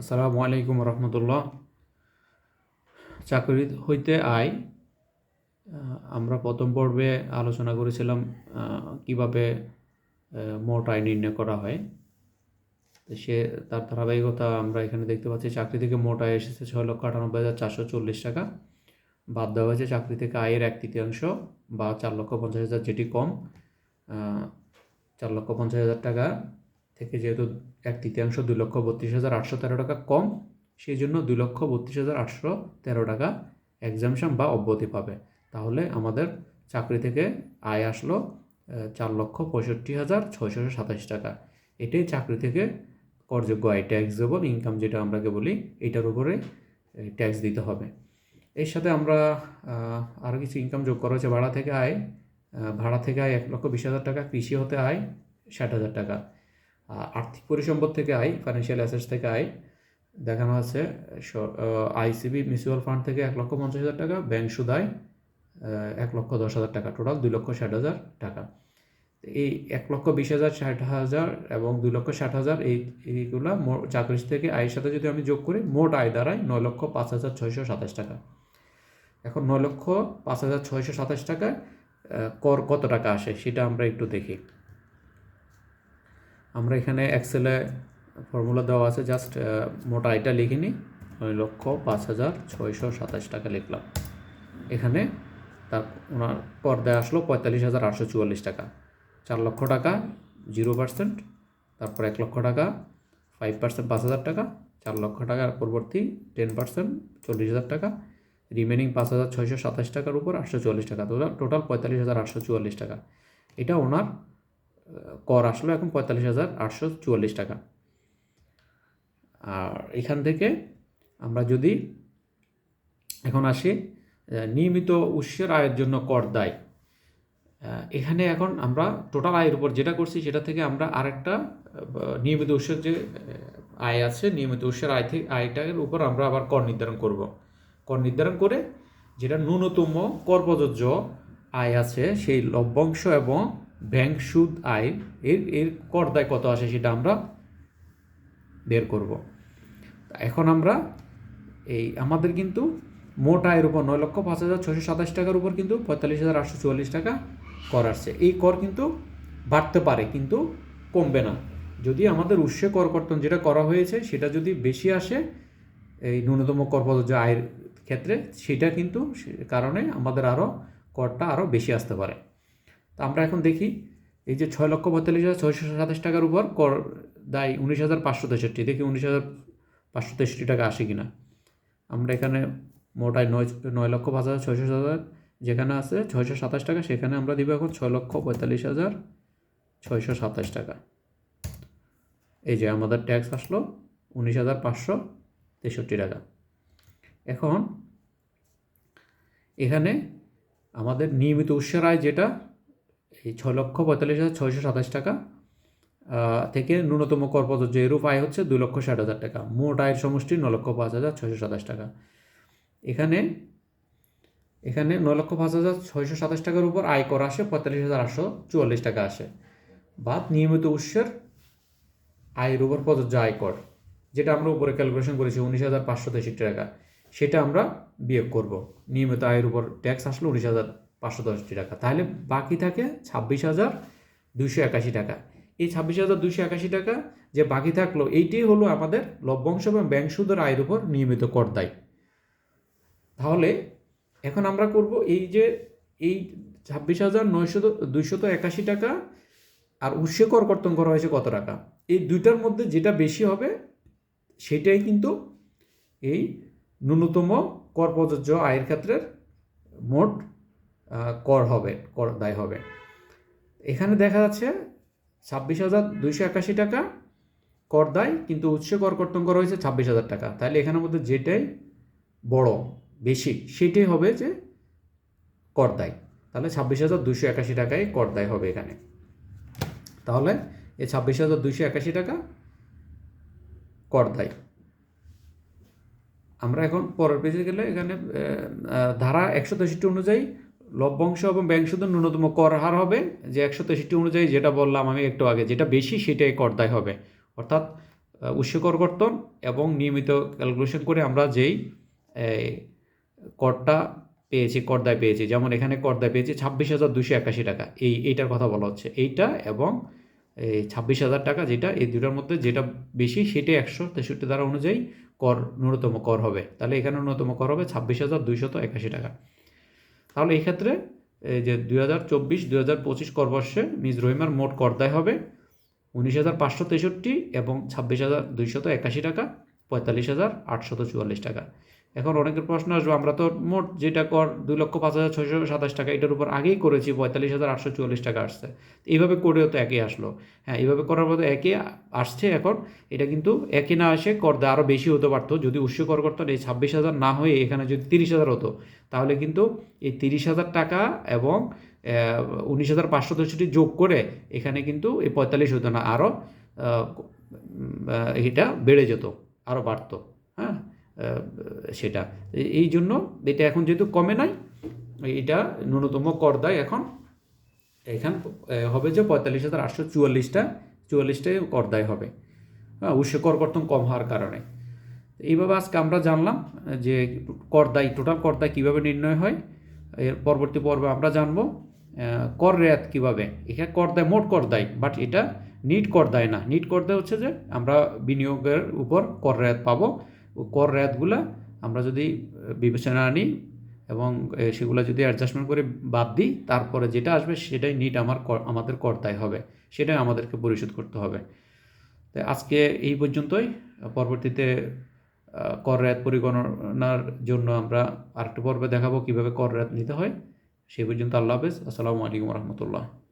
আসসালামু আলাইকুম রহমতুল্লাহ। চাকরি হইতে আয় আমরা প্রথম পর্বে আলোচনা করেছিলাম কীভাবে মোট আয় নির্ণয় করা হয়। তো সে, তার ধারাবাহিকতা আমরা এখানে দেখতে পাচ্ছি, চাকরি থেকে মোট আয় এসেছে ছয় লক্ষ আটানব্বই হাজার চারশো চল্লিশ টাকা। বাদ দেওয়া হয়েছে চাকরি থেকে আয়ের এক তৃতীয়াংশ বা চার লক্ষ পঞ্চাশ হাজার, যেটি কম চার লক্ষ পঞ্চাশ হাজার টাকা। থেকে যেহেতু এক তৃতীয়াংশ দুই লক্ষ বত্রিশ হাজার আটশো তেরো টাকা কম, সেই জন্য দুই লক্ষ বত্রিশ হাজার আটশো তেরো টাকা এক্সামশন বা অব্যতি পাবে। তাহলে আমাদের চাকরি থেকে আয় আসলো চার লক্ষ পঁয়ষট্টি হাজার ছয়শো সাতাশ টাকা। এটাই চাকরি থেকে করযোগ্য আয় ট্যাক্স ট্যাক্সেবল ইনকাম যেটা আমরাকে বলি, এটার উপরে ট্যাক্স দিতে হবে। এর সাথে আমরা আরও কিছু ইনকাম যোগ করা হচ্ছে, ভাড়া থেকে আয় ভাড়া থেকে আয় এক লক্ষ বিশ হাজার টাকা, কৃষি হতে আয় ষাট হাজার টাকা। আর্থিক পরিসম্পদ থেকে আয় ফাইন্যান্সিয়াল অ্যাসেটস থেকে আয়, দেখানো আছে আইসিবি মিউচুয়াল ফান্ড থেকে এক লক্ষ পঞ্চাশ হাজার টাকা ব্যাংক সুদ আয় এক লক্ষ দশ হাজার টাকা টোটাল দুই লক্ষ ষাট হাজার টাকা। এই এক লক্ষ বিশ হাজার ষাট হাজার এবং দুই লক্ষ ষাট হাজার এই, এইগুলা মো- চাকরি থেকে আয়ের সাথে যদি আমি যোগ করি, মোট আয় দাঁড়ায় নয় লক্ষ পাঁচ হাজার ছয়শো সাতাশ টাকা। এখন নয় লক্ষ পাঁচ হাজার ছয়শো সাতাশ টাকায় কর কত টাকা আসে সেটা আমরা একটু দেখি। আমরা এখানে এক্সেলে ফর্মুলা দেওয়া আছে জাস্ট মোটা আয়টা লিখে নিই। নয় লক্ষ পাঁচ হাজার ছয়শো সাতাশ টাকা লিখলাম। এখানে তার ওনার পর্দায় আসলো পঁয়তাল্লিশ হাজার আটশো চুয়াল্লিশ টাকা। চার লক্ষ টাকা জিরো পার্সেন্ট তারপর এক লক্ষ টাকা ফাইভ পার্সেন্ট পাঁচ হাজার টাকা। চার লক্ষ টাকার পরবর্তী টেন পার্সেন্ট চল্লিশ হাজার টাকা। রিমেনিং পাঁচ হাজার ছয়শো সাতাশ টাকার উপর আটশো চুয়াল্লিশ টাকা। টোটাল পঁয়তাল্লিশ হাজার আটশো চুয়াল্লিশ টাকা। এটা ওনার কর আসলো এখন পঁয়তাল্লিশ হাজার আটশো চুয়াল্লিশ টাকা। আর এখান থেকে আমরা যদি এখন আসি নিয়মিত উৎসের আয়ের জন্য কর দায়। এখানে এখন আমরা টোটাল আয়ের উপর যেটা করছি সেটা থেকে আমরা আরেকটা নিয়মিত উৎসের যে আয় আছে, নিয়মিত উৎসের আয় থেকে, আয়টার উপর আমরা আবার কর নির্ধারণ করব। কর নির্ধারণ করে যেটা ন্যূনতম কর প্রযোজ্য আয় আছে সেই লভ্যাংশ এবং ব্যাংক সুদ আয় এর এর কর দায় কত আসে সেটা আমরা বের করব। এখন আমরা এই আমাদের কিন্তু মোট আয়ের উপর নয় লক্ষ পাঁচ হাজার ছশো সাতাশ টাকার উপর কিন্তু পঁয়তাল্লিশ হাজার আটশো চুয়াল্লিশ টাকা কর আসছে। এই কর কিন্তু বাড়তে পারে কিন্তু কমবে না। যদি আমাদের উৎসে কর কর্তন যেটা করা হয়েছে সেটা যদি বেশি আসে, এই ন্যূনতম কর প্রযোজ্য আয়ের ক্ষেত্রে সেটা কিন্তু কারণে আমাদের আরও করটা আরও বেশি আসতে পারে। তো আমরা এখন দেখি, এই যে ছয় লক্ষ পঁয়তাল্লিশ হাজার ছয়শো সাতাশ টাকার উপর কর দায় উনিশ হাজার পাঁচশো তেষট্টি। দেখি উনিশ হাজার পাঁচশো তেষট্টি টাকা আসে কি না আমরা এখানে মোটায় নয় নয় লক্ষ পাঁচ হাজার ছয়শো হাজার যেখানে আছে ছয়শো সাতাশ টাকা, সেখানে আমরা দিব এখন ছয় লক্ষ পঁয়তাল্লিশ হাজার ছয়শো সাতাশ টাকা। এই যে আমাদের ট্যাক্স আসলো উনিশ হাজার পাঁচশো তেষট্টি টাকা। এখন এখানে আমাদের নিয়মিত উৎসের আয় যেটা এই ছয় লক্ষ পঁয়তাল্লিশ হাজার ছয়শো সাতাশ টাকা থেকে ন্যূনতম কর প্রযোজ্য এরূপ আয় হচ্ছে দুই লক্ষ ষাট হাজার টাকা। মোট আয়ের সমষ্টি ন লক্ষ পাঁচ হাজার ছয়শো সাতাশ টাকা। এখানে এখানে ন লক্ষ পাঁচ হাজার ছয়শো সাতাশ টাকার উপর আয় কর আসে, পঁয়তাল্লিশ হাজার আটশো চুয়াল্লিশ টাকা আসে। বাদ নিয়মিত উৎসের আয়ের উপর প্রযোজ্য আয় কর, যেটা আমরা উপরে ক্যালকুলেশন করেছি উনিশ হাজার পাঁচশো তেষট্টি টাকা। সেটা আমরা বিয়োগ করব। নিয়মিত আয়ের উপর ট্যাক্স আসলো উনিশ হাজার পাঁচশো দশটি টাকা। তাহলে বাকি থাকে ছাব্বিশ হাজার দুইশো একাশি টাকা। এই ছাব্বিশ হাজার দুইশো একাশি টাকা যে বাকি থাকল, এইটাই হলো আমাদের লভ্যাংশ এবং ব্যাংক সুদের আয়ের উপর নিয়মিত কর দায়। তাহলে এখন আমরা করব এই যে এই ছাব্বিশ হাজার নয়শত দুইশত একাশি টাকা আর উৎসে কর কর্তন করা হয়েছে কত টাকা? এই দুইটার মধ্যে যেটা বেশি হবে সেটাই কিন্তু এই ন্যূনতম কর প্রযোজ্য আয়ের ক্ষেত্রের মোট কর হবে, কর দায় হবে। এখানে দেখা যাচ্ছে ছাব্বিশ হাজার দুইশো একাশি টাকা কর দায়, কিন্তু উৎসে কর কর্তন করা হয়েছে ছাব্বিশ হাজার টাকা। তাহলে এখানের মধ্যে যেটাই বড়, বেশি, সেটাই হবে যে কর দায়। তাহলে ছাব্বিশ হাজার দুইশো একাশি টাকায় কর দায় হবে এখানে। তাহলে এই ছাব্বিশ হাজার দুইশো একাশি টাকা কর দায়। আমরা এখন পরের পেজে গেলে এখানে ধারা একশো তেষট্টি অনুযায়ী লভ্যাংশ এবং ব্যাংক ন্যূনতম কর হার হবে যে একশো তেষট্টি অনুযায়ী যেটা বললাম আমি একটু আগে, যেটা বেশি সেটাই কর দায় হবে। অর্থাৎ উৎস কর কর্তন এবং নিয়মিত ক্যালকুলেশন করে আমরা যেই করটা পেয়েছি করদায় পেয়েছি, যেমন এখানে করদায় পেয়েছি ছাব্বিশ হাজার দুশো একাশি টাকা। এই, এইটার কথা বলা হচ্ছে। এইটা এবং এই ছাব্বিশ হাজার টাকা যেটা, এই দুটার মধ্যে যেটা বেশি সেটাই একশো তেষট্টি ধারা অনুযায়ী কর, ন্যূনতম কর হবে। তাহলে এখানে ন্যূনতম কর হবে ছাব্বিশ হাজার দুইশত একাশি টাকা। তাহলে এই ক্ষেত্রে, এই যে দুই হাজার চব্বিশ, দুই হাজার পঁচিশ করবর্ষে মিস রহিমার মোট করদায় হবে উনিশ হাজার পাঁচশো তেষট্টি এবং ছাব্বিশ হাজার দুইশত একাশি টাকা, পঁয়তাল্লিশ হাজার আটশত চুয়াল্লিশ টাকা। এখন অনেকের প্রশ্ন আসবে, আমরা তো মোট যেটা কর দুই লক্ষ পাঁচ হাজার ছয়শো সাতাশ টাকা, এটার উপর আগেই করেছি, পঁয়তাল্লিশ হাজার আটশো চুয়াল্লিশ টাকা আসছে। এইভাবে করেও তো একই আসলো। হ্যাঁ এইভাবে করার মধ্যে একই আসছে এখন, এটা কিন্তু একই না আসে, কর আরও বেশি হতে পারতো। যদি উৎস কর করতেন এই ছাব্বিশ হাজার না হয়ে এখানে যদি তিরিশ হাজার হতো, তাহলে কিন্তু এই তিরিশ হাজার টাকা এবং উনিশ হাজার পাঁচশো তেষট্টি যোগ করে এখানে কিন্তু এই পঁয়তাল্লিশ হতো না আরও এটা বেড়ে যেত আরও বাড়তো। হ্যাঁ? সেটা। এই- জন্য এটা এখন যেহেতু কমে নাই, এটা ন্যূনতম কর দেয় এখন। এখান হবে যে পঁয়তাল্লিশ হাজার আটশো চুয়াল্লিশটা, চুয়াল্লিশটাই কর দায় হবে। হ্যাঁ উৎস কর কর্তন কম হওয়ার কারণে। এইভাবে আজকে আমরা জানলাম যে কর দায়, টোটাল কর দায় কীভাবে নির্ণয় হয়, এর পরবর্তী পর্বে আমরা জানব কর রেয়াত কীভাবে। এখানে কর দেয় মোট কর দেয়, বাট এটা নিট কর দেয় না। নিট কর দেয় হচ্ছে যে আমরা বিনিয়োগের উপর কর রেয়াত পাবো। কর রেয়াতগুলো আমরা যদি বিবেচনা আনি এবং সেগুলো যদি অ্যাডজাস্টমেন্ট করে বাদ দিই, তারপরে যেটা আসবে সেটাই নিট আমার আমাদের করতাই হবে। সেটাই আমাদেরকে পরিশোধ করতে হবে। তাই আজকে এই পর্যন্তই। পরবর্তীতে কর রেয়াত পরিগণনার জন্য আমরা আরেকটা পর্বে দেখাবো কীভাবে কর রেয়াত নিতে হয়। সেই পর্যন্ত আল্লাহ হাফেজ। আসসালামু আলাইকুম রহমতুল্লাহ।